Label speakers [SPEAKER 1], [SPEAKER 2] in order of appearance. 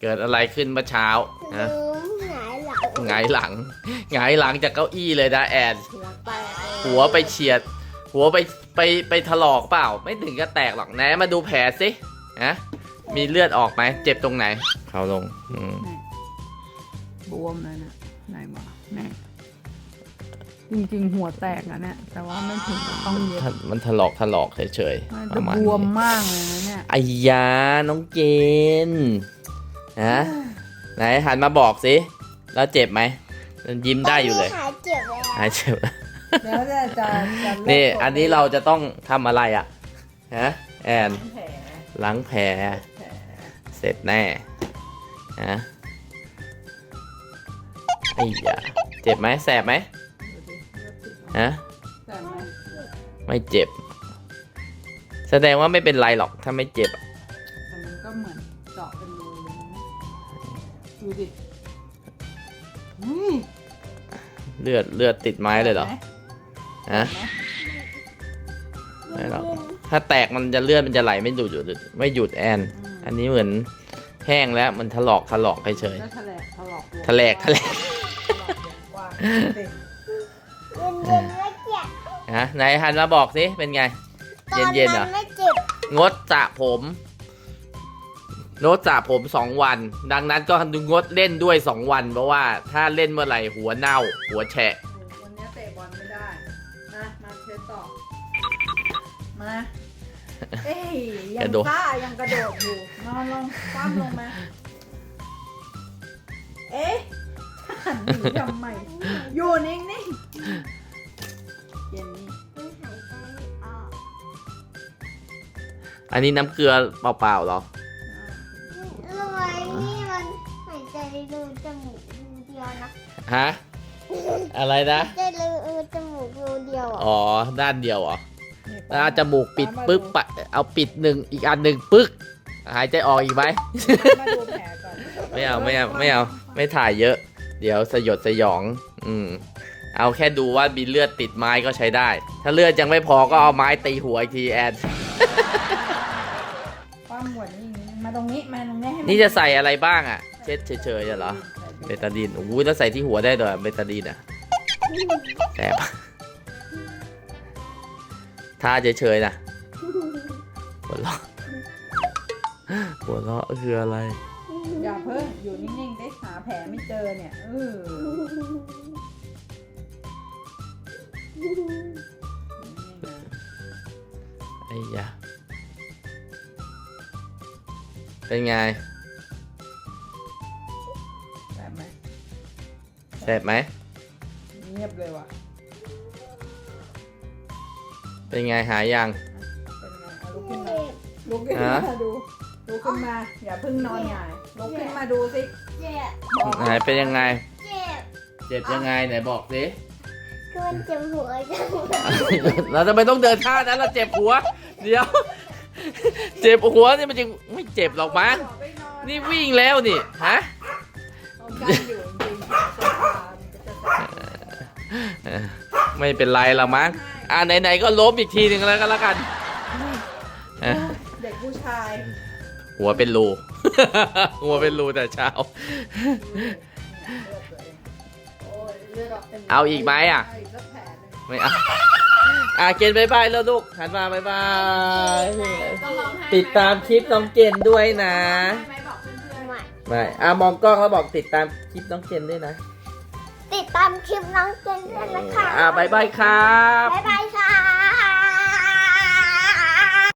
[SPEAKER 1] เกิดอะไรขึ้นเมื่อเช้า
[SPEAKER 2] ห
[SPEAKER 1] ฮะ
[SPEAKER 2] นูหงายหลัง
[SPEAKER 1] หงายหลังหงายหลังจากเก้าอี้เลยนะแอน
[SPEAKER 3] หัวแตก
[SPEAKER 1] หัวไปเฉียด หัวไปไปไปถลอกเปล่า ไม่ถึงก็แตกหรอกแนะมาดูแผลสิฮะมีเลือดออกไหมเจ็บตรงไหน เขาลงอืม
[SPEAKER 3] บวมเลยนะไหนมาแน่จริงๆหัวแตกนะเนี่ยแต่ว่าไม่ถึงกับต้องเย็บ
[SPEAKER 1] มันมันถลอกถลอกเฉย
[SPEAKER 3] มัน
[SPEAKER 1] ๆป
[SPEAKER 3] จะ
[SPEAKER 1] ระมาณ
[SPEAKER 3] บวม
[SPEAKER 1] นี้
[SPEAKER 3] มากเลยนะเนี่ย
[SPEAKER 1] ไอ้ยาน้องเกณ ฑ์ฮะไหนหันมาบอกสิแล้วเจ็บไหมยิ้มได้อยู่เลย
[SPEAKER 2] หายเจ็บแล้ว
[SPEAKER 1] หายเจ็บแล้ว
[SPEAKER 3] แล้วจะจะจะเลิก
[SPEAKER 1] นี่อันนี้เราจะต้องทำอะไรอะฮะแอน
[SPEAKER 3] แผล
[SPEAKER 1] ล้างแผล
[SPEAKER 3] แผล
[SPEAKER 1] เสร็จแน่ฮะไอ้ยาเจ็บไหมแสบไหม
[SPEAKER 3] ดูดิเลือดติด
[SPEAKER 1] ฮะ
[SPEAKER 3] แสบไหม
[SPEAKER 1] ไม่เจ็บ แสดงว่าไม่เป็นไรหรอกถ้าไม่เจ็บ
[SPEAKER 3] ดูดิอุ้ย
[SPEAKER 1] เลือดเลือดติดไม้เลยเหรอ
[SPEAKER 3] แผ
[SPEAKER 1] ฮะไม่หรอกถ้าแตกมันจะเลือดมันจะไหลไม่หยุดหยุดไม่หยุดแอน อันนี้เหมือนแห้งแล้วมันถลอกถลอกเฉย
[SPEAKER 3] แล้วทะแหลกถลอก
[SPEAKER 1] ทะแหลกทะแหลก
[SPEAKER 3] กว้างดิ
[SPEAKER 2] เย็นๆไม่เจ็บ
[SPEAKER 1] ๆฮะไหนหันมาบอกสิเป็นไง
[SPEAKER 2] ตอน
[SPEAKER 1] เย็นๆเหรอ
[SPEAKER 2] นั้นไม่เจ็บ
[SPEAKER 1] งดสระผม งดสระผมสองวัน ดังนั้นก็งดเล่นด้วยสองวัน เพราะว่าถ้าเล่นเมื่อไหร่หัวเน่า หัวแฉะ
[SPEAKER 3] วันนี้เตะบอลไม่ได้มามาเทสต่อ มา เอ้ยยั
[SPEAKER 1] กระ
[SPEAKER 3] ง
[SPEAKER 1] โดด
[SPEAKER 3] ซ่ายังกระโดดอยู่นอนลงคว่ำลงมา เอ๊ะหันหนีทำไมอยู่นิ่งๆเย็นนี่
[SPEAKER 2] มันหายใจไม่ออก
[SPEAKER 1] อันนี้น้ำเกลือเปล่าๆเหรอ
[SPEAKER 2] รูเดียวนะ
[SPEAKER 1] ฮะอะไรนะ
[SPEAKER 2] หายใจรูจมูกรูเดียวอะ
[SPEAKER 1] อ๋อด้านเดียวเหรอ
[SPEAKER 3] นี่
[SPEAKER 1] แล้วเอาจมูกปิดปึ๊บปะเอาปิดหนึ่งอีกอันหนึ่งปึ๊กหายใจออกอีกไหม
[SPEAKER 3] มาดูแผลก่อน
[SPEAKER 1] ไม่เอาไม่เอาไม่เอาไม่ถ่ายเยอะ เดี๋ยวสยดสยอง อืม เอาแค่ดูว่ามีเลือดติดไม้ก็ใช้ได้ ถ้าเลือดยังไม่พอก็เอาไม้ตีหัวอีกทีแอน
[SPEAKER 3] คว่ำหัวนี่อย่างนี้มาตรงนี้มาตรงนี้ให้มั
[SPEAKER 1] นี่จะใส่อะไรบ้างอะ เช็ดเฉยๆเหรอ เบตาดีนโอ้ยแล้วใส่ที่หัวได้ด้วยเบตาดีนอะแสบท่าเฉยๆนะหัวเราะหัวเราะคืออะไร
[SPEAKER 3] อย่าเพิ่งอยู่นิ่งๆ ได้หาแผลไม่เจอเนี่ยเออนี่นะ
[SPEAKER 1] ไอ้ยะเป็นไง
[SPEAKER 3] แส
[SPEAKER 1] บไหม
[SPEAKER 3] เงียบเลยว่ะ
[SPEAKER 1] เป็นไงหายยัง
[SPEAKER 3] เป็นไงเอาลุกขึ้นมา ลุกขึ้น
[SPEAKER 1] ฮะ
[SPEAKER 3] มาดูลุกขึ้นมา อย่าเพิ่งนอนหงายลุกขึ้นมาดูสิ
[SPEAKER 2] เจ็บ
[SPEAKER 3] บอก
[SPEAKER 1] ไหนเป็นยังไง
[SPEAKER 2] เจ็บ
[SPEAKER 1] เจ็บยังไงไหนบอกสิ
[SPEAKER 2] คือมันเจ็บหัวจัง
[SPEAKER 1] เราจะไม่ต้องเดินท่านั้นเราเจ็บหัว เดี๋ยว เจ็บหัวนี่มันยังไม่เจ็บหรอกมั้ง
[SPEAKER 3] บอกไปนอน
[SPEAKER 1] นี่วิ่งแล้วนี่ ฮะ
[SPEAKER 3] เอากั้นอยู่
[SPEAKER 1] ไม่เป็นไรหรอกมั้งอ่าไหนๆก็ล้มอีกทีหนึ่งแล้วกันแล้วกันอะ
[SPEAKER 3] เด็กผู้ชาย
[SPEAKER 1] หัวเป็นรู หัวเป็นรูแต่เช้า
[SPEAKER 3] เลือดตัวเองโอ้ยเลือดออกต็ม
[SPEAKER 1] เอาอีกไหมอะ
[SPEAKER 3] เาอีกสักแผลหนึ่ง
[SPEAKER 1] ไม่เอาอะเกณฑ์บายบายแล้วลูกหันมาบายบาย ติดตามคลิปน้องเกณฑ์ด้วยนะ
[SPEAKER 3] ไม่บอกเพื่อน
[SPEAKER 2] ใหม่
[SPEAKER 1] ไม่อะมองกล้องแล้วบอกติดตามคลิปน้องเกณฑ์ด้วยนะ
[SPEAKER 2] ติดตามคลิปน้องเจนด้วยนะคะ
[SPEAKER 1] อะบายบายครับ
[SPEAKER 2] บ๊ายบายค่ะ